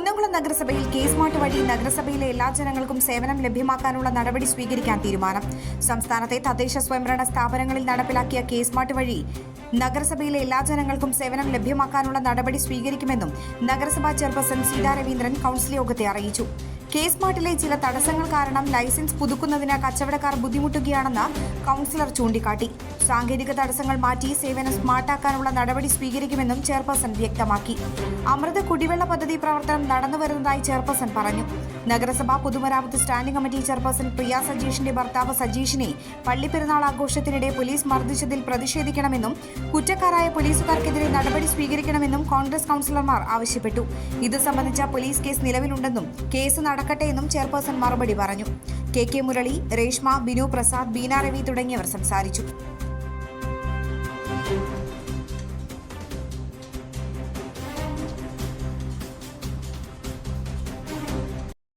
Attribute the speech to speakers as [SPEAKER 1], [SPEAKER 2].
[SPEAKER 1] കുന്നംകുളം നഗരസഭയിൽ കേസ് മാട്ട് വഴി നഗരസഭയിലെ എല്ലാ ജനങ്ങൾക്കും സേവനം ലഭ്യമാക്കാനുള്ള നടപടി സ്വീകരിക്കാൻ തീരുമാനം. സംസ്ഥാനത്തെ തദ്ദേശ സ്വയംഭരണ സ്ഥാപനങ്ങളിൽ നടപ്പിലാക്കിയ കേസ് മാട്ട് വഴി നഗരസഭയിലെ എല്ലാ ജനങ്ങൾക്കും സേവനം ലഭ്യമാക്കാനുള്ള നടപടി സ്വീകരിക്കുമെന്നും നഗരസഭാ ചെയർപേഴ്സൺ സീതാ രവീന്ദ്രൻ കൌൺസിൽ യോഗത്തെ അറിയിച്ചു. കേസ് സ്മാർട്ടിലെ ചില തടസ്സങ്ങൾ കാരണം ലൈസൻസ് പുതുക്കുന്നതിന് കച്ചവടക്കാർ ബുദ്ധിമുട്ടുകയാണെന്ന് കൌൺസിലർ ചൂണ്ടിക്കാട്ടി. സാങ്കേതിക തടസ്സങ്ങൾ മാറ്റി സേവനം സ്മാർട്ടാക്കാനുള്ള നടപടി സ്വീകരിക്കുമെന്നും ചെയർപേഴ്സൺ വ്യക്തമാക്കി. അമൃത കുടിവെള്ള പദ്ധതി പ്രവർത്തനം നടന്നുവരുന്നതായി ചെയർപേഴ്സൺ പറഞ്ഞു. നഗരസഭാ പൊതുമരാമത്ത് സ്റ്റാൻഡിംഗ് കമ്മിറ്റി ചെയർപേഴ്സൺ പ്രിയ സജീഷിന്റെ ഭർത്താവ് സജീഷിനെ പള്ളിപ്പെരുന്നാൾ ആഘോഷത്തിനിടെ പോലീസ് മർദ്ദിച്ചതിൽ പ്രതിഷേധിക്കണമെന്നും കുറ്റക്കാരായ പോലീസുകാർക്കെതിരെ നടപടി സ്വീകരിക്കണമെന്നും കോൺഗ്രസ് കൌൺസിലർമാർ ആവശ്യപ്പെട്ടു. ഇത് സംബന്ധിച്ച പോലീസ് കേസ് നിലവിലുണ്ടെന്നും കേസ് നടക്കട്ടെ എന്നും ചെയർപേഴ്സൺ മറുപടി പറഞ്ഞു. കെ കെ മുരളി രേഷ്മ ബിനു പ്രസാദ് ബീന രവി തുടങ്ങിയവർ സംസാരിച്ചു.